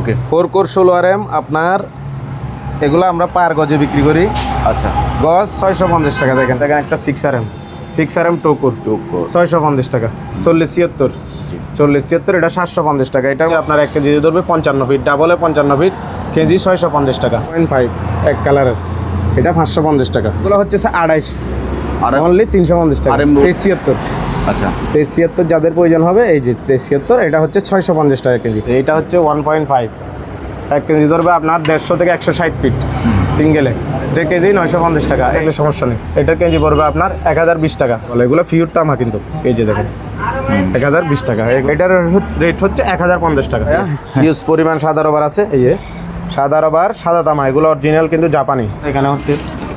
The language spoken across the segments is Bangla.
ওকে। ফোর কোর ষোলো আর এম আপনার এগুলো আমরা পার গজে বিক্রি করি। আচ্ছা। গজ ছয়শো পঞ্চাশ টাকা দেখেন দেখেন একটা six R M. Six R M টোকুর টোকো ছয়শো পঞ্চাশ টাকা। চল্লিশ ছিয়াত্তর। চল্লিশ ছিয়াত্তর এটা সাতশো পঞ্চাশ টাকা। এটা আপনার এক কেজি ধরবে পঞ্চান্ন ফিট ডাবলে পঞ্চান্ন ফিট কেজি ছয়শো পঞ্চাশ টাকা। পয়েন্ট ফাইভ এক কালারের এটা পাঁচশো পঞ্চাশ টাকা। এগুলো হচ্ছে আড়াইশ। আর অনলি তিনশো পঞ্চাশ টাকা। ছিয়াত্তর। আচ্ছা। তেইশ ছিয়াত্তর যাদের প্রয়োজন হবে এই যে তেইশ ছিয়াত্তর এটা হচ্ছে ছয়শো পঞ্চাশ টাকা কেজি। এটা হচ্ছে ওয়ান পয়েন্ট ফাইভ। এক কেজি ধরবে আপনার দেড়শো থেকে একশো ষাট ফিট সিঙ্গেলে। এটা কেজি নয়শো পঞ্চাশ টাকা এগুলো সমস্যা নেই। এটা কেজি পড়বে আপনার এক হাজার বিশ টাকা। বলে এগুলো ফিউর তামা কিন্তু কেজি দেখেন। এক হাজার বিশ টাকা এটার রেট হচ্ছে এক হাজার পঞ্চাশ টাকা। হিউজ পরিমাণ সাদা রবার আছে এই যে। সাদা রবার সাদা তামা এগুলো অরিজিনাল কিন্তু জাপানি। এখানে হচ্ছে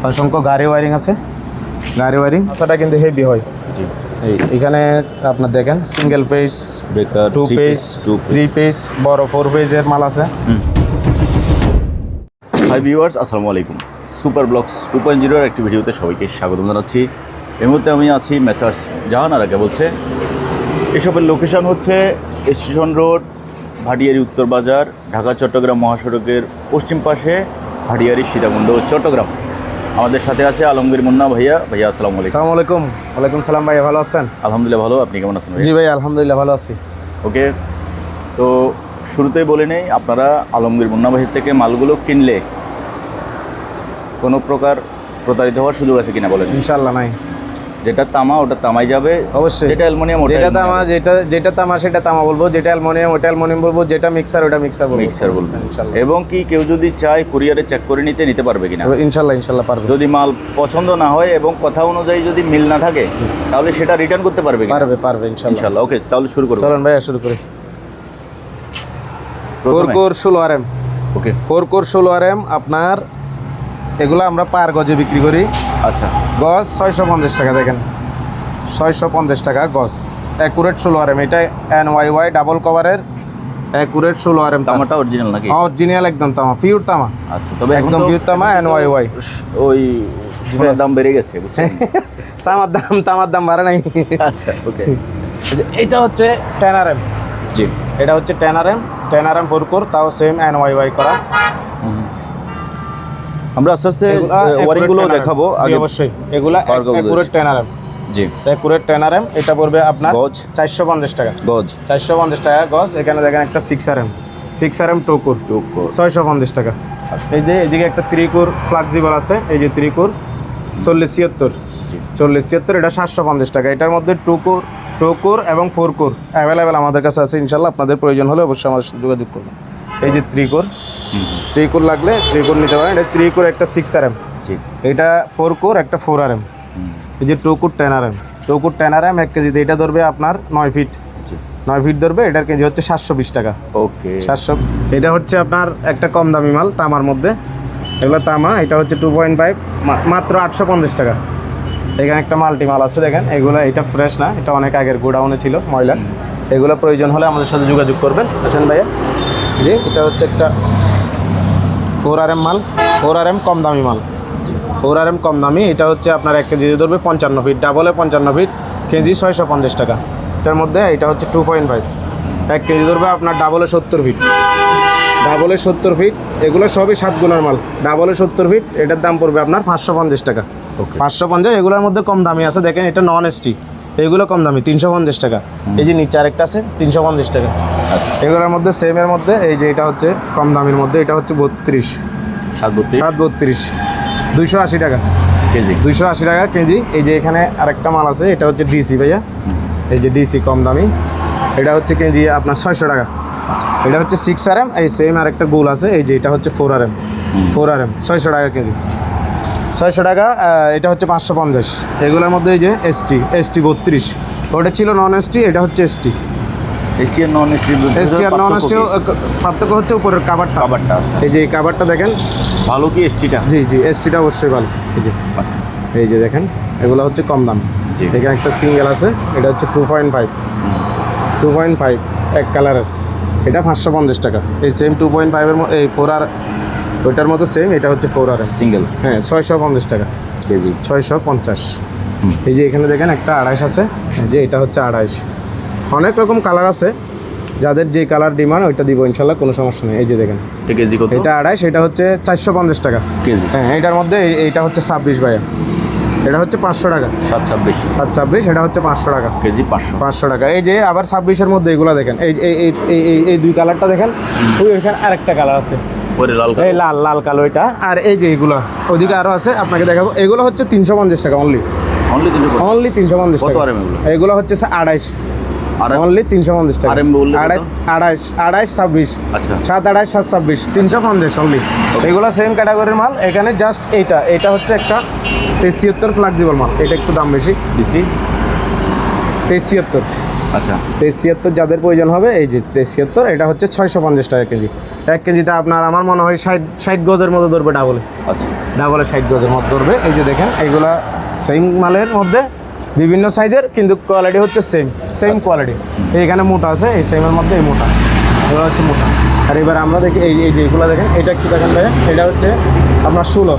অসংখ্য গাড়ি ওয়ারিং আছে। গাড়ি ওয়ারিং আচ্ছাটা কিন্তু হেভি হয়। জি। এই এখানে আপনার দেখেন single page breaker two page three page বড় ফোর পেজের মাল আছে। হাই ভিউয়ার্স আসসালামু আলাইকুম। সুপার ব্লগস টু পয়েন্ট জিরোর একটি ভিডিওতে সবাইকে স্বাগত জানাচ্ছি। এই মুহূর্তে আমি আছি মেসার্স জাহান আরাকে বলছে এসবের লোকেশন হচ্ছে স্টেশন রোড ভাটিয়ারি উত্তর বাজার ঢাকা চট্টগ্রাম মহাসড়কের পশ্চিম পাশে ভাটিয়ারি সীতাকুণ্ড চট্টগ্রাম। আমাদের সাথে আছে আলমগীর মুন্না ভাইয়া। ভাইয়া আসসালামু আলাইকুম। আসসালামু আলাইকুম। ওয়ালাইকুম সালাম ভাইয়া ভালো আছেন? আলহামদুলিল্লাহ ভালো। আপনি কেমন আছেন জি ভাই আলহামদুলিল্লাহ ভালো আছি। ওকে তো শুরুতেই বলে নেই আপনারা আলমগীর মুন্না ভাইয়ের থেকে মালগুলো কিনলে কোনো প্রকার প্রতারিত হওয়ার সুযোগ আছে কিনা বলেন? ইনশাল্লাহ নাই। যেটা তামা ওটা তামাই যাবে। অবশ্যই। যেটা অ্যালুমিনিয়াম ওটা যেটা তামা যেটা যেটা তামা সেটা তামা বলব। যেটা অ্যালমোনিয়াম ওটা অ্যালমোনিয়াম বলব। যেটা মিক্সার ওটা মিক্সার বলব। মিক্সার বলবেন ইনশাল্লাহ। এবং কি কেউ যদি চায় কুরিয়ারে চেক করে নিতে নিতে পারবে কিনা? ইনশাল্লাহ ইনশাল্লাহ পারবে। যদি মাল পছন্দ না হয় এবং কথা অনুযায়ী যদি মিল না থাকে তাহলে সেটা রিটার্ন করতে পারবে কিনা? পারবে পারবে ইনশাল্লাহ। ওকে তাহলে শুরু করব। চলেন ভাইয়া শুরু করি। ফোর কোর ষোলো R M okay four core ষোলো আর এম আপনার এগুলো আমরা পার গজে বিক্রি করি। আচ্ছা। গজ ছয়শো পঞ্চাশ টাকা দেখেন। ছয়শো পঞ্চাশ টাকা গজ। অ্যাকুরেট ষোলো আর এম এটা এন ওয়াই ওয়াই ডাবল কভারের অ্যাকুরেট ষোলো আর এম তামাটা অরিজিনাল নাকি? অরিজিনাল একদম তামা পিওর তামা। আচ্ছা তবে একদম পিওর তামা এন ওয়াই ওয়াই ওই সোনার দাম বেড়ে গেছে বুঝছেন? তামার দাম তামার দাম বাড়ে নাই। আচ্ছা ওকে। এটা হচ্ছে টেন আর এম জি। এটা হচ্ছে ten R M ten R M four core তাও সেম এন ওয়াই ওয়াই করা আমরা আস্তে আস্তে ওয়ারিংগুলো দেখাবো আগে অবশ্যই। এগুলা একুরেট টেন আর এম জি। একুরেট টেন আর এম এটা পড়বে আপনার গজ। চারশো পঞ্চাশ টাকা। গজ। চারশো পঞ্চাশ টাকা গজ এখানে দেখেন একটা six R M six R M টোকুর। টুকো ছয়শো পঞ্চাশ টাকা। এই যে এদিকে একটা ত্রিকুর ফ্লাক্সিবল আছে এই যে ত্রিকুর চল্লিশ ছিয়াত্তর। জি। চল্লিশ ছিয়াত্তর এটা সাতশো পঞ্চাশ টাকা। এটার মধ্যে টুকুর টুকুর এবং ফোর কোর অ্যাভেলেবেল আমাদের কাছে আছে ইনশাল্লাহ। আপনাদের প্রয়োজন হলে অবশ্যই আমাদের সাথে যোগাযোগ করবেন। এই যে ত্রিকুর ত্রিকুর লাগলে ত্রিকুর নিতে পারেন। এটা ত্রিকুর একটা সিক্স আর এম জি। এটা ফোর কোর একটা ফোর আর এম এই যে টুকুর টেন আর এম টুকুর টেন আর এম এক কেজিতে এটা ধরবে আপনার নয় ফিট নয় ফিট ধরবে এটার কেজি হচ্ছে সাতশো বিশ টাকা। ওকে। সাতশো। এটা হচ্ছে আপনার একটা কম দামি মাল তামার মধ্যে। এগুলো তামা এটা হচ্ছে টু পয়েন্ট ফাইভ মাত্র আটশো পঞ্চাশ টাকা। এখানে একটা মাল্টি মাল আছে দেখেন। এগুলো এটা ফ্রেশ না এটা অনেক আগের গোডাউনে ছিল ময়লা। এগুলো প্রয়োজন হলে আমাদের সাথে যোগাযোগ করবেন। আসেন ভাইয়া। জি এটা হচ্ছে একটা ফোর আর এম মাল ফোর আর এম কম দামি মাল। ফোর আর এম কম দামি এটা হচ্ছে আপনার এক কেজি ধরবে পঞ্চান্ন ফিট ডাবলে পঞ্চান্ন ফিট কেজি ছয়শো পঞ্চাশ টাকা। এটার মধ্যে এটা হচ্ছে টু পয়েন্ট ফাইভ এক কেজি ধরবে আপনার ডাবলে সত্তর ফিট ডাবলে সত্তর ফিট এগুলো সবই সাত গুণার মাল। ডাবলে সত্তর ফিট এটার দাম পড়বে আপনার পাঁচশো পঞ্চাশ টাকা। ওকে পাঁচশো পঞ্চাশ এগুলোর মধ্যে কম দামি আছে। দেখেন এটা নন এসটি এগুলো কম দামি তিনশো পঞ্চাশ টাকা। এই যে নিচে আরেকটা আছে তিনশো পঞ্চাশ টাকা। আচ্ছা। এগুলোর মধ্যে সেমের মধ্যে এই যে এটা হচ্ছে কম দামের মধ্যে এটা হচ্ছে বত্রিশ। সাত বত্রিশ সাত বত্রিশ দুইশো আশি টাকা। কেজি? দুইশো আশি টাকা কেজি। এই যে এখানে আরেকটা মাল আছে এটা হচ্ছে ডিসি ভাইয়া। এই যে ডিসি কম দামি। এটা হচ্ছে কেজি আপনার ছয়শো টাকা। এটা হচ্ছে সিক্স আর এম এই সেম আরেকটা গোল আছে এই যে এটা হচ্ছে four R M four R M ছয়শো টাকা কেজি। ছয়শো টাকা এটা হচ্ছে পাঁচশো পঞ্চাশ। এগুলোর মধ্যে এই যে এসটি এসটি বত্রিশ। ওটা ছিল নন এসটি এটা হচ্ছে এসটি এসটি আর নন এসটি এসটি আর নন এসটি পার্থক্য হচ্ছে উপরের কাভারটা খাবারটা আচ্ছা। এই যে কাভারটা দেখেন। ভালো কি এসটিটা জি জি এসটিটা অবশ্যই ভালো। এই যে আচ্ছা। এই যে দেখেন এগুলো হচ্ছে কম দাম। জি। এখানে একটা সিঙ্গেল আছে এটা হচ্ছে two point five two point five এক কালারের এটা পাঁচশো পঞ্চাশ টাকা। এই সেম টু পয়েন্ট ফাইভের এই ফোর আর ওইটার মতো সেম এটা হচ্ছে ফোর আর সিঙ্গেল হ্যাঁ ছয়শো পঞ্চাশ টাকা। কেজি? ছয়শো পঞ্চাশ। এই যে এখানে দেখেন একটা আড়াইশ আছে যে এটা হচ্ছে আড়াইশ। অনেক রকম কালার আছে যাদের যে কালার ডিমান্ড ওইটা দিব ইনশাল্লাহ কোনো সমস্যা নেই। এই যে দেখেন। কেজি কত? এটা আড়াইশ এটা হচ্ছে চারশো পঞ্চাশ টাকা। কেজি? হ্যাঁ এটার মধ্যে এই- এইটা হচ্ছে ছাব্বিশ ভাইয়া। এটা হচ্ছে পাঁচশো টাকা। সাত ছাব্বিশ। সাত ছাব্বিশ এটা হচ্ছে পাঁচশো টাকা। কেজি পাঁচশো। পাঁচশো টাকা। এই যে আবার ছাব্বিশের মধ্যে এগুলো দেখেন এই এই এই- এই এই- এই দুই কালারটা দেখেন। ওই ওইখানে আরেকটা কালার আছে। পরে লাল এই লাল লাল কালো এটা। আর এই যে এগুলো ওদিকে আরও আছে আপনাকে দেখাবো। এগুলো হচ্ছে তিনশো পঞ্চাশ টাকা অনলি অনলি তিনশো অনলি তিনশো পঞ্চাশ টাকা। এগুলো? এগুলো হচ্ছে আড়াইশ। অনলি তিনশো পঞ্চাশ টাকা। আড়াইশ আড়াইশ আড়াইশ ছাব্বিশ। আচ্ছা। সাত আড়াইশ সাত ছাব্বিশ। তিনশো পঞ্চাশ অনলি এগুলো সেম ক্যাটাগরির মাল। এখানে জাস্ট এইটা। এটা হচ্ছে একটা তেছিয়াত্তর ফ্লেক্সিবল মাল। এটা একটু দাম বেশি। ডিসি তেছিয়াত্তর আচ্ছা। তেছিয়াত্তর যাদের প্রয়োজন হবে এই যে তেছিয়াত্তর এটা হচ্ছে ছয়শো পঞ্চাশ টাকা কেজি। এক কেজিতে আপনার আমার মনে হয় ষাট ষাট গজের মতো ধরবে ডাবলে আচ্ছা। ডাবলে ষাট গজের মতো ধরবে। এই যে দেখেন এইগুলা সেম মালের মধ্যে বিভিন্ন সাইজের কিন্তু কোয়ালিটি হচ্ছে সেম সেম কোয়ালিটি এইখানে মোটা আছে এই সেমের মধ্যে এই মোটা। এগুলো হচ্ছে মোটা। আর এবার আমরা দেখি এই এই যেগুলো দেখেন এটা একটু দেখেন এটা হচ্ছে আপনার ষোলো।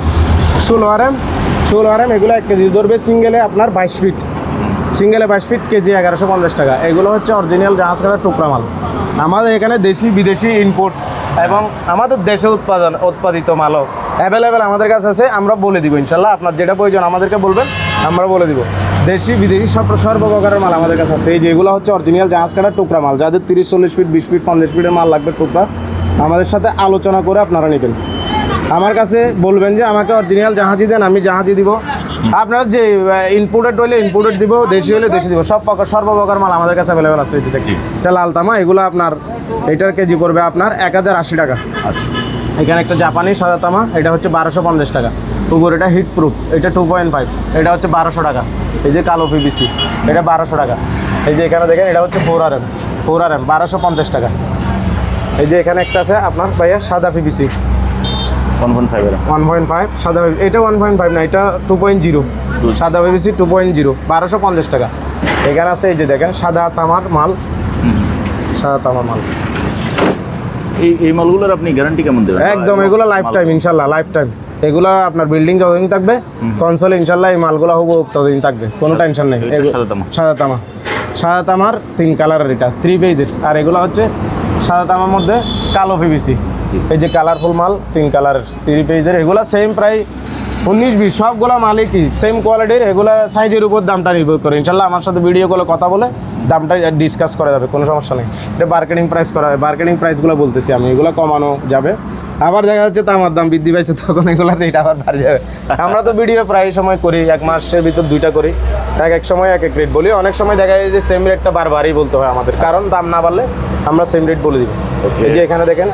ষোলো আর এম ষোলো আর এম এগুলো এক কেজি ধরবে সিঙ্গেলে আপনার বাইশ ফিট সিঙ্গেলে বাইশ ফিট কেজি এগারোশো পঞ্চাশ টাকা। এগুলো হচ্ছে অরিজিনাল জাহাজ কাটার টুকরা মাল। আমাদের এখানে দেশি, বিদেশি ইনপুট এবং আমাদের দেশে উৎপাদন, উৎপাদিত মালও অ্যাভেলেবেল আমাদের কাছে আছে। আমরা বলে দিব ইনশাল্লাহ। আপনার যেটা প্রয়োজন আমাদেরকে বলবেন, আমরা বলে দিব। দেশি, বিদেশি সব সর্বপ্রকারের মাল আমাদের কাছে আছে। এই যেগুলো হচ্ছে অরিজিনাল জাহাজ কাটার টুকরা মাল। যাদের তিরিশ, চল্লিশ ফিট, বিশ ফিট, পঞ্চাশ ফিটের মাল লাগবে টুকরা, আমাদের সাথে আলোচনা করে আপনারা নেবেন। আমার কাছে বলবেন যে আমাকে অরিজিনাল জাহাজি দেন, আমি জাহাজি দিব। আপনার যে ইনপুটেড হলে ইনপুটেড দিব দেশি হলে দেশি দিব সব প্রকার সর্বপ্রকার মাল আমাদের কাছে অ্যাভেলেবেল আছে দেখছি এটা লাল তামা এগুলো আপনার এটার কেজি করবে আপনার এক হাজার আশি টাকা। আচ্ছা। এখানে একটা জাপানি সাদা তামা এটা হচ্ছে বারোশো পঞ্চাশ টাকা। উপর এটা হিট প্রুফ এটা টু পয়েন্ট ফাইভ এটা হচ্ছে বারোশো টাকা। এই যে কালো পিবিসি এটা বারোশো টাকা। এই যে এখানে দেখেন এটা হচ্ছে four R M four R M বারোশো পঞ্চাশ টাকা। এই যে এখানে একটা আছে আপনার ভাইয়া সাদা PVC one point five one point five সাদা এটা ওয়ান পয়েন্ট ফাইভ না এটা টু পয়েন্ট জিরো. সাদা বেবিসি টু পয়েন্ট জিরো বারোশো পঞ্চাশ টাকা। এখানে আছে এই যে দেখেন সাদা তামার মাল। সাদা তামার মাল। এই এই মালগুলোর আপনি গ্যারান্টি কেমন দেবেন? একদম এগুলো লাইফ টাইম ইনশাল্লাহ লাইফ টাইম এগুলো আপনার বিল্ডিং যতদিন থাকবে কনসোল ইনশাল্লাহ এই মালগুলো হব ততদিন থাকবে কোনো টেনশন নেই। সাদা তামা। সাদা তামার তিন কালারের এটা থ্রি পেজের আর এগুলো হচ্ছে সাদা তামার মধ্যে কালো পিভিসি জি। এই যে কালারফুল মাল তিন কালার থ্রি পেজের এগুলো সেম প্রায় উনিশ বিশ সবগুলো মালই কি সেম কোয়ালিটির এগুলো সাইজের উপর দামটা নির্ভর করে। ইনশাল্লাহ আমার সাথে ভিডিও কলে কথা বলে দামটা ডিসকাস করা যাবে কোনো সমস্যা নেই। এটা মার্কেটিং প্রাইস করা হয় মার্কেটিং প্রাইসগুলো বলতেছি আমি এগুলো কমানো যাবে। আবার দেখা যাচ্ছে তামার দাম বৃদ্ধি পাইছে তখন এগুলো রেট আবার বাড়ে যাবে। আমরা তো ভিডিও প্রায় সময় করি এক মাসের ভিতর দুইটা করি। এক এক সময় এক এক রেট বলি। অনেক সময় দেখা যায় যে সেম রেটটা বারবারই বলতে হয় আমাদের কারণ দাম না বাড়লে আমরা সেম রেট বলে দিব Okay. এই যে এখানে দেখেন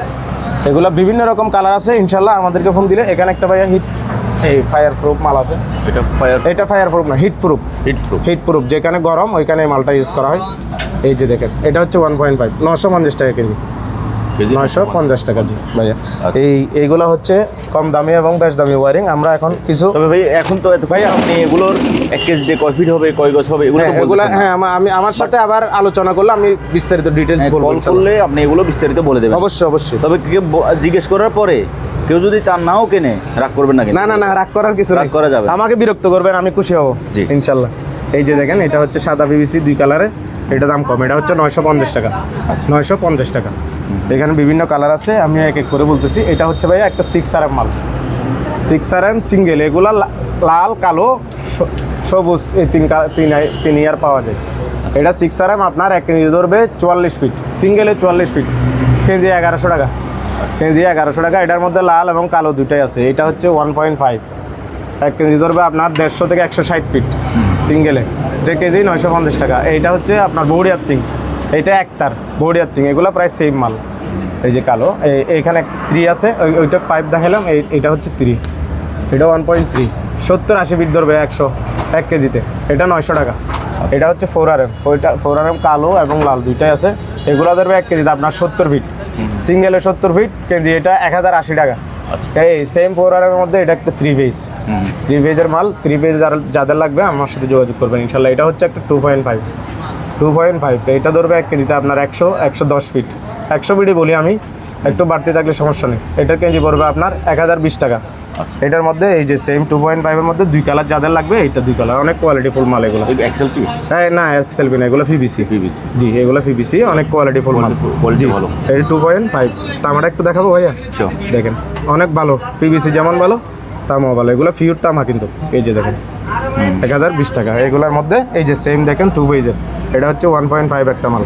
এগুলো বিভিন্ন রকম কালার আছে ইনশাল্লাহ আমাদেরকে ফোন দিলে। এখানে একটা ভাইয়া হিট এই ফায়ার প্রুফ মাল আছে। এটা ফায়ার এটা ফায়ার প্রুফ না heat proof heat proof heat proof যেখানে গরম ওইখানে মালটা ইউজ করা হয়। এই যে দেখেন এটা হচ্ছে ওয়ান পয়েন্ট ফাইভ নশো পঞ্চাশ টাকা কেজি কেজি। নয়শো পঞ্চাশ টাকা জি ভাইয়া। আচ্ছা। এই এইগুলো হচ্ছে কম দামি এবং বেশ দামি ওয়ারিং। আমরা এখন কিছু তবে ভাই এখন তো ভাই আপনি এগুলোর এক কেজি দিয়ে কয় ফিট হবে কয় গজ হবে এগুলো হ্যাঁ, এগুলো হ্যাঁ আমি আমার সাথে আবার আলোচনা করলে আমি বিস্তারিত ডিটেলস হ্যাঁ, বলব কল করলে আপনি এগুলো বিস্তারিত বলে দেবেন। অবশ্যই অবশ্যই। তবে জিজ্ঞেস করার পরে কেউ যদি তার নাও কেনে রাগ করবেন না না না না রাগ করার কিছু রাগ করা যাবে আমাকে বিরক্ত করবেন আমি খুশি হব জি। ইনশাল্লাহ। এই যে দেখেন এটা হচ্ছে সাদা পিভিসি দুই কালারের এটা দাম কম এটা হচ্ছে নয়শো পঞ্চাশ টাকা। আচ্ছা। নয়শো পঞ্চাশ টাকা। এখানে বিভিন্ন কালার আছে আমি এক এক করে বলতেছি। এটা হচ্ছে ভাই একটা সিক্স আর এম মাল। সিক্স আর এম সিঙ্গেল এগুলা লাল কালো সবুজ এই তিন তিন তিন ইয়ার পাওয়া যায়। এটা সিক্স আর এম আপনার এক কেজি ধরবে চুয়াল্লিশ ফিট সিঙ্গেলে চুয়াল্লিশ ফিট কেজি এগারোশো টাকা। কেজি এগারোশো টাকা এটার মধ্যে লাল এবং কালো দুটাই আছে। এটা হচ্ছে ওয়ান পয়েন্ট ফাইভ এক কেজি ধরবে আপনার দেড়শো থেকে একশো ষাট ফিট সিঙ্গেলে এটা কেজি নয়শো পঞ্চাশ টাকা। এইটা হচ্ছে আপনার বৌড়ি আর্থিং এইটা একটার বৌড়ি আর্থিং এগুলো প্রায় সেম মাল। এই যে কালো এই- এইখানে থ্রি আছে ওই- ওইটা পাইপ দেখালাম এই এটা হচ্ছে থ্রি এটা ওয়ান পয়েন্ট থ্রি সত্তর আশি ফিট ধরবে একশো এক কেজিতে। এটা নয়শো টাকা। এটা হচ্ছে ফোর আর এম ওইটা ফোর আর এম কালো এবং লাল দুইটাই আছে। এগুলো ধরবে এক কেজিতে আপনার সত্তর ফিট সিঙ্গেলে সত্তর ফিট কেজি এটা এক হাজার আশি টাকা। এই সেম ফোর আর মধ্যে এটা একটা থ্রি। থ্রি মাল থ্রি যাদের লাগবে আমার সাথে যোগাযোগ করবেন। ইনশাল্লাহ এটা হচ্ছে একটা two point five two point five এটা ধরবে এক কেজিতে আপনার একশো একশো দশ ফিট একশো ফিটই বলি আমি একটু বাড়তি থাকলে সমস্যা নেই। এটার কেজি পড়বে আপনার এক হাজার বিশ টাকা। আচ্ছা এটার মধ্যে এই যে সেম টু পয়েন্ট ফাইভের মধ্যে দুই কালার যাদের লাগবে এইটা দুই কালার অনেক কোয়ালিটি ফুল মাল এগুলো। এক্সেল পি এই না এক্সেলবি না এগুলো ফিবিসি পিভিসি জি এগুলো ফিবিসি অনেক কোয়ালিটি ফুল মাল। কোয়ালিটি জি ভালো। এই টু পয়েন্ট ফাইভ তামাটা একটু দেখাবো ভাইয়া? দেখেন অনেক ভালো। পিবিসি যেমন ভালো তামাও ভালো। এগুলো ফিউর তামা কিন্তু। এই যে দেখেন। এক হাজার বিশ টাকা। এগুলোর মধ্যে এই যে সেম দেখেন টু পেজের এটা হচ্ছে ওয়ান পয়েন্ট ফাইভ একটা মাল।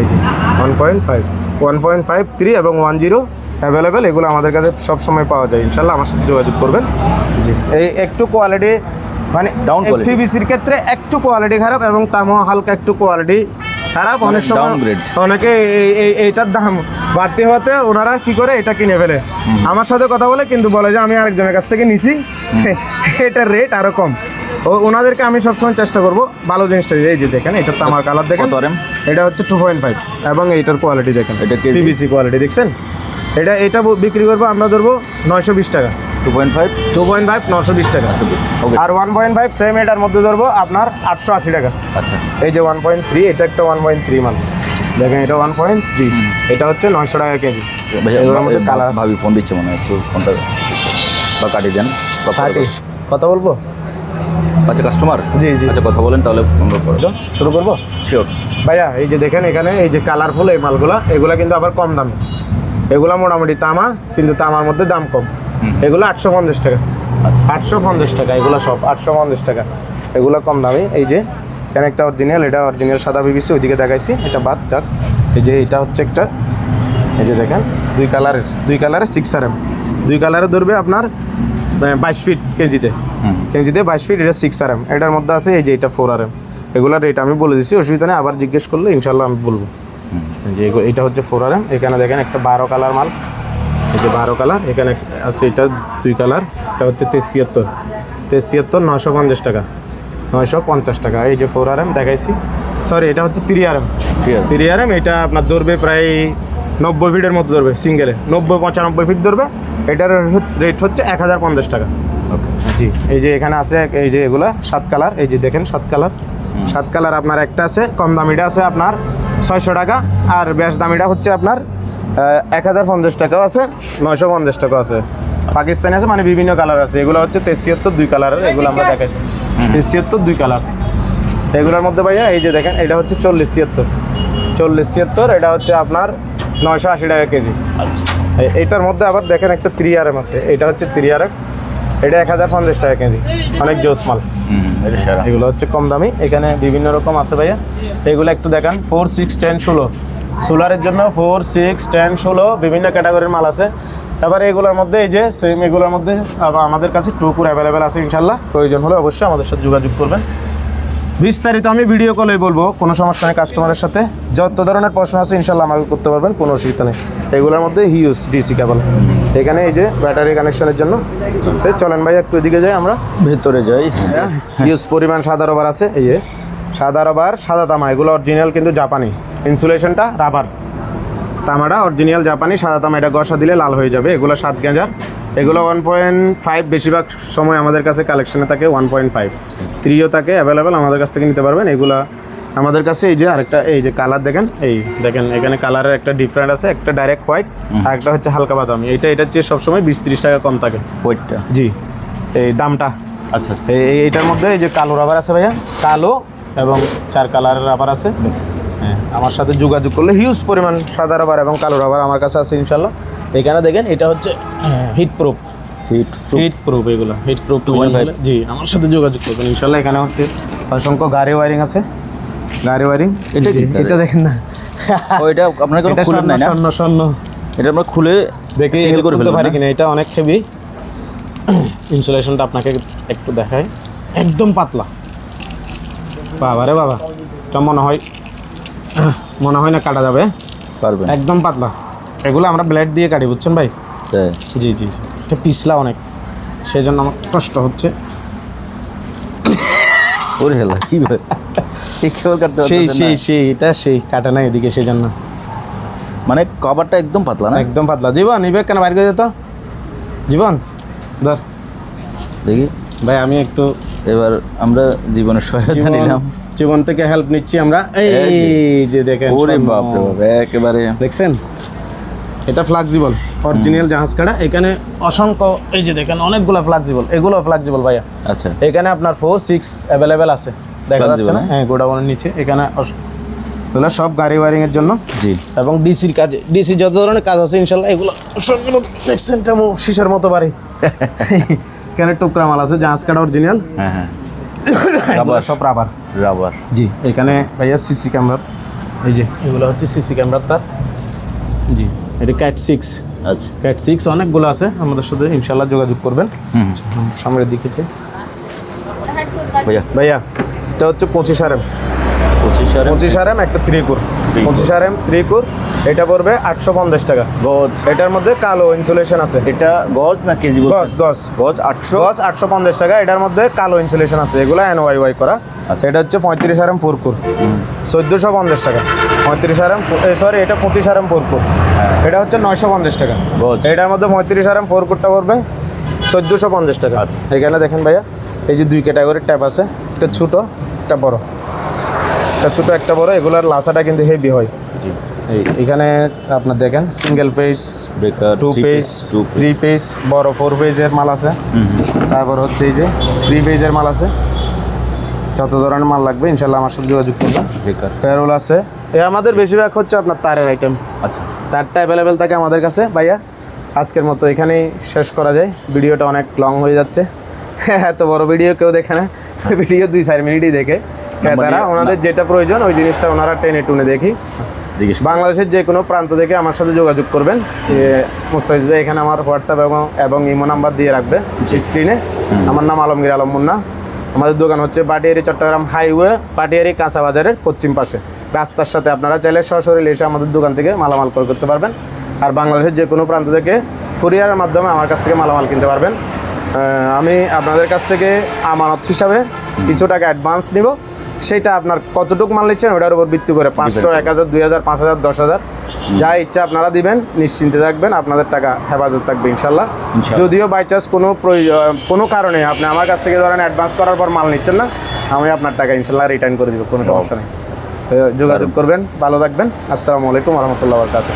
এই যে one point five one point five three এবং ওয়ান জিরো অ্যাভেলেবেল এগুলো আমাদের কাছে সব সময় পাওয়া যায়। ইনশাল্লাহ আমার সাথে যোগাযোগ করবেন। জি। এই একটু কোয়ালিটি মানে quality. পিবিসির ক্ষেত্রে একটু কোয়ালিটি খারাপ এবং তামও হালকা একটু কোয়ালিটি খারাপ। অনেক সময়। অনেকে এই- এই- এইটার দাম বাড়তি হতে ওনারা কি করে এটা কিনে ফেলে। আমার সাথে কথা বলে কিন্তু বলে যে আমি আরেকজনের কাছ থেকে নিছি। এটার রেট আরও কম। ও ওনাদেরকে আমি সবসময় চেষ্টা করব ভালো জিনিসটা এই যে দেখেন এটা তো আমার কালার দেখেন? এটা হচ্ছে টু পয়েন্ট ফাইভ এবং এইটার কোয়ালিটি দেখেন। এটা? পিভিসি কোয়ালিটি দেখছেন? এটা এটা বিক্রি করব আমরা ধরবো নয়শো বিশ টাকা। Two point five two point five নশো বিশ টাকা। আর ওয়ান পয়েন্ট ফাইভ সেম এটার মধ্যে ধরবো আপনার আটশো আশি টাকা। আচ্ছা। এই যে ওয়ান পয়েন্ট থ্রি এটা একটা ওয়ান পয়েন্ট থ্রি মাল। দেখেন এটা ওয়ান পয়েন্ট থ্রি এটা হচ্ছে নয়শো টাকা কেজি। ভাইয়া এগুলোর মধ্যে কালার ভাবি ফোন দিচ্ছে মনে হয় একটু ফোনটা বা কাটিয়ে দেন। কথা বলব? আচ্ছা কাস্টমার জি, জি। আচ্ছা কথা বলেন তাহলে আমরা শুরু করব? শিওর ভাইয়া এই যে দেখেন এখানে এই যে কালারফুল এই মালগুলা এগুলা কিন্তু আবার কম দামে। এগুলা মোটামুটি তামা কিন্তু তামার মধ্যে দাম কম। এগুলো আটশো পঞ্চাশ টাকা। আচ্ছা। আটশো পঞ্চাশ টাকা এগুলো সব আটশো পঞ্চাশ টাকা। এগুলো কম দামি। এই যে এখানে একটা অরিজিনাল এটা অরিজিনাল সাদা বিবিসি ওইদিকে দেখাইছি। এটা বাদ যাক। এই যে এটা হচ্ছে একটা এই যে দেখেন দুই কালারের দুই কালারের সিক্স আর এম দুই কালারে ধরবে আপনার বাইশ ফিট কেজিতে। কেজিতে বাইশ ফিট এটা সিক্স আর এম এটার মধ্যে আছে এই যে এটা ফোর আর এম এগুলোর রেট আমি বলে দিচ্ছি অসুবিধা নেই আবার জিজ্ঞেস করলে ইনশাল্লাহ আমি বলব। যে এটা হচ্ছে ফোর আর এম এখানে দেখেন একটা বারো কালার মাল। এই যে বারো কালার এখানে আছে এটা দুই কালার। এটা হচ্ছে তেছিয়াত্তর তেছিয়াত্তর নশো পঞ্চাশ টাকা। নয়শো পঞ্চাশ টাকা। এই যে ফোর আর এম দেখাইছি। সরি এটা হচ্ছে three R M three R M এটা আপনার ধরবে প্রায় নব্বই ফিটের মতো ধরবে সিঙ্গেলে নব্বই পঁচানব্বই ফিট ধরবে। এটার রেট হচ্ছে এক হাজার পঞ্চাশ টাকা। জি এই যে এখানে আছে এই যে এগুলা সাত কালার এই যে দেখেন সাত কালার। সাত কালার আপনার একটা আছে কম দামিটা আছে আপনার ছয়শো টাকা আর বেশ দামিটা হচ্ছে আপনার এক হাজার পঞ্চাশ টাকাও আছে নয়শো পঞ্চাশ টাকাও আছে। পাকিস্তানি আছে মানে বিভিন্ন কালার আছে। এগুলো হচ্ছে তেছিয়াত্তর দুই কালারের এগুলো আমরা দেখাইছি। তেছিয়াত্তর দুই কালার। এগুলোর মধ্যে ভাইয়া এই যে দেখেন এটা হচ্ছে চল্লিশ ছিয়াত্তর। চল্লিশ ছিয়াত্তর এটা হচ্ছে আপনার নয়শো আশি টাকা কেজি। আচ্ছা। এটার মধ্যে আবার দেখেন একটা থ্রি আর এম আছে। এটা হচ্ছে থ্রি আর এম এটা এক হাজার পঞ্চাশ টাকা কেজি। অনেক জোস মাল। এগুলো হচ্ছে কম দামি। এখানে বিভিন্ন রকম আছে ভাইয়া। এগুলো একটু দেখান। ফোর সিক্স টেন ষোলো। সোলারের জন্য ফোর সিক্স টেন ষোলো বিভিন্ন ক্যাটাগরির মাল আছে। এবার এগুলোর মধ্যে এই যে সেম এগুলোর মধ্যে আবার আমাদের কাছে টুকুর অ্যাভেলেবেল আছে ইনশাল্লাহ। প্রয়োজন হলে অবশ্যই আমাদের সাথে যোগাযোগ করবেন। বিস্তারিত আমি ভিডিও কলে বলব কোনো সমস্যা নেই কাস্টমারের সাথে। যত ধরনের প্রশ্ন আছে ইনশাল্লাহ আমাকে করতে পারবেন কোনো অসুবিধা নেই। এগুলোর মধ্যে হিউজ ডিসি কেবল এখানে এই যে ব্যাটারি কানেকশনের জন্য। সে চলেন ভাই একটু এদিকে যাই আমরা। ভেতরে যাই। হিউজ পরিমাণ সাদা রবার আছে এই যে। সাদা রবার সাদা তামা এগুলো অরিজিনাল কিন্তু জাপানি ইনসুলেশনটা রাবার তামাটা অরিজিনাল জাপানি সাদা তামা এটা গসা দিলে লাল হয়ে যাবে। এগুলো সাত গেঁজার এগুলো ওয়ান পয়েন্ট ফাইভ বেশিরভাগ সময় আমাদের কাছে কালেকশনে থাকে ওয়ান পয়েন্ট ফাইভ থ্রিও থাকে অ্যাভেলেবেল আমাদের কাছ থেকে নিতে পারবেন। এগুলা আমাদের কাছে এই যে আরেকটা এই যে কালার দেখেন এই দেখেন এখানে কালারের একটা ডিফারেন্ট আছে একটা ডাইরেক্ট হোয়াইট আর একটা হচ্ছে হালকা বাদামি। এটা এটার চেয়ে সবসময় বিশ তিরিশ টাকা কম থাকে। ওয়েটটা জি এই দামটা। আচ্ছা আচ্ছা। এই এই- এইটার মধ্যে এই যে কালো রাবার আছে ভাইয়া কালো এবং চার কালারের রাবার আছে। হ্যাঁ আমার সাথে যোগাযোগ করলে হিউজ পরিমাণ সাদা রাবার এবং কালো রাবার আমার কাছে আছে ইনশাল্লাহ। এখানে দেখেন এটা হচ্ছে heat proof heat heat proof এগুলো হিট প্রুফ 2.5 জি আমার সাথে যোগাযোগ করবেন। ইনশাল্লাহ এখানে হচ্ছে অসংখ্য গাড়ি ওয়ারিং আছে। গাড়ি ওয়ারিং এটা এটা দেখেন না। ও এটা আপনার কোনো খুলে স্বর্ণ নাই না? স্বর্ণ স্বর্ণ এটা আমরা খুলে দেখি সিঙ্গেল করে ফেলব পারি কিনা এটা অনেক হেভি ইনসুলেশনটা আপনাকে একটু দেখায় একদম পাতলা। বাবা রে বাবা এটা মনে হয় মনে হয় না কাটা যাবে। পারবে একদম পাতলা। এগুলো আমরা ব্লেড দিয়ে কাটি বুঝছেন ভাই? জি জি জি। এটা পিছলা অনেক। সেই জন্য আমার কষ্ট হচ্ছে। ওরে হেলা কি ভাই এই কেবল কাটতে সেই সেই সেই এটা সেই কাটে না এদিকে সেই জন্য। মানে কভারটা একদম পাতলা না? একদম পাতলা। জীবন ইবে কেন বাইর জীবন ধর। দেখি। ভাই আমি একটু এবার আমরা জীবনের সহায়তা নিলাম। জীবন থেকে হেল্প নিচ্ছি আমরা। এই যে। দেখেন ওরে বাপ রে বাপ একেবারে। দেখছেন? এটা ফ্লেক্সিবল অরিজিনাল জাহাজ কাটা এখানে অসংখ্য এই যে দেখেন অনেকগুলো ফ্লেক্সিবল এগুলো ফ্লেক্সিবল ভাইয়া। আচ্ছা। এখানে আপনার ফোর সিক্স অ্যাভেলেবেল আছে। দেখা যাচ্ছে না? হ্যাঁ। গোডাউনের নিচে। এখানে এগুলো সব গাড়ি ওয়ারিংয়ের জন্য। জি। এবং ডিসির কাজে ডিসি যত ধরনের কাজ আছে ইনশাল্লাহ এগুলো সবগুলো দেখছেন শিশের মতো বাড়ি। এখানে টুকরা মাল আছে? জাহাজ কাটা অরিজিনাল হ্যাঁ হ্যাঁ। রাবার সব রাবার রাবার জি এখানে ভাইয়া সিসি ক্যামেরা এই যে এগুলো হচ্ছে সিসি ক্যামেরার তার। জি এটা ক্যাট সিক্স আচ্ছা। ক্যাট সিক্স অনেকগুলো আছে। আমাদের সাথে ইনশাল্লাহ যোগাযোগ করবেন। হুম। সামনের দিকে। ভাইয়া। ভাইয়া এটা হচ্ছে পঁচিশ আর এম পঁচিশ আর এম একটা ত্রিকুর। পঁচিশ আর এম ত্রিকুর এটা পড়বে আটশো পঞ্চাশ টাকা। গজ। এটার মধ্যে কালো ইনসুলেশন আছে। এটা গজ না কেজি গজ? গজ গজ। আটশো? গজ আটশো পঞ্চাশ টাকা। এটার মধ্যে কালো ইনসুলেশন আছে। এগুলো এন ওয়াই ওয়াই করা। আচ্ছা। এটা হচ্ছে পঁয়ত্রিশ আর এম ফুরকুর চোদ্দোশো পঞ্চাশ টাকা। পঁয়ত্রিশ আর এম সরি এটা পঁচিশ আর এম ফুরকুর এটা হচ্ছে নয়শো পঞ্চাশ টাকা। গজ। এটার মধ্যে পঁয়ত্রিশ আর এম ফোরকুরটা পড়বে চোদ্দোশো পঞ্চাশ টাকা। আচ্ছা। এখানে দেখেন ভাইয়া এই যে দুই ক্যাটাগরির ট্যাপ আছে। একটা ছোটো একটা বড়। একটা ছোটো একটা বড় এগুলোর লাসাটা কিন্তু হেভি হয়। জি এই এখানে আপনার দেখেন single phase breaker two phase three phase বড় ফোর পেজের মাল আছে। তারপর হচ্ছে এই যে থ্রি পেজের মাল আছে। যত ধরনের মাল লাগবে ইনশাল্লাহ আমার সাথে যোগাযোগ করবেন। ব্রেকার ফেরোল আছে। এ আমাদের বেশিরভাগ হচ্ছে আপনার তারের আইটেম আচ্ছা। তারটা অ্যাভেলেবেল থাকে আমাদের কাছে। ভাইয়া আজকের মতো এখানেই শেষ করা যায়। ভিডিওটা অনেক লং হয়ে যাচ্ছে। এত বড় ভিডিও কেউ দেখে না। ভিডিও দুই চার মিনিটই দেখে। ক্রেতারা দিয়ে- ওনাদের যেটা প্রয়োজন ওই জিনিসটা ওনারা টেনে টুনে দেখি। জিজ্ঞেস বাংলাদেশের যে কোনো প্রান্ত থেকে আমার সাথে যোগাযোগ করবেন। মুস্তাফিজ ভাই এখানে আমার হোয়াটসঅ্যাপ এবং এবং ইমো নাম্বার দিয়ে রাখবে স্ক্রিনে আমার নাম আলমগীর আলম মুন্না। আমাদের দোকান হচ্ছে পাটিয়ারি চট্টগ্রাম হাইওয়ে পাটিয়ারি কাঁচা বাজারের পশ্চিম পাশে। রাস্তার সাথে আপনারা চাইলে সরাসরি এসে আমাদের দোকান থেকে মালামাল ক্রয় করতে পারবেন। আর বাংলাদেশের যে কোনো প্রান্ত থেকে কুরিয়ারের মাধ্যমে আমার কাছ থেকে মালামাল কিনতে পারবেন। আমি আপনাদের কাছ থেকে আমানত হিসাবে কিছু টাকা অ্যাডভান্স নিব। সেটা আপনার কতটুকু মাল নিচ্ছেন ওটার উপর ভিত্তি করে পাঁচশো এক হাজার দুই হাজার পাঁচ হাজার দশ হাজার যা ইচ্ছা আপনারা দিবেন নিশ্চিন্তে থাকবেন আপনাদের টাকা হেফাজত থাকবে ইনশাল্লাহ। যদিও বাই চান্স কোনো প্রয়োজন কোনো কারণে আপনি আমার কাছ থেকে ধরেন অ্যাডভান্স করার পর মাল নিচ্ছেন না আমি আপনার টাকা ইনশাল্লাহ রিটার্ন করে দিব কোনো সমস্যা নেই। যোগাযোগ করবেন ভালো থাকবেন। আসসালামু আলাইকুম রহমতুল্লাহ বরকাত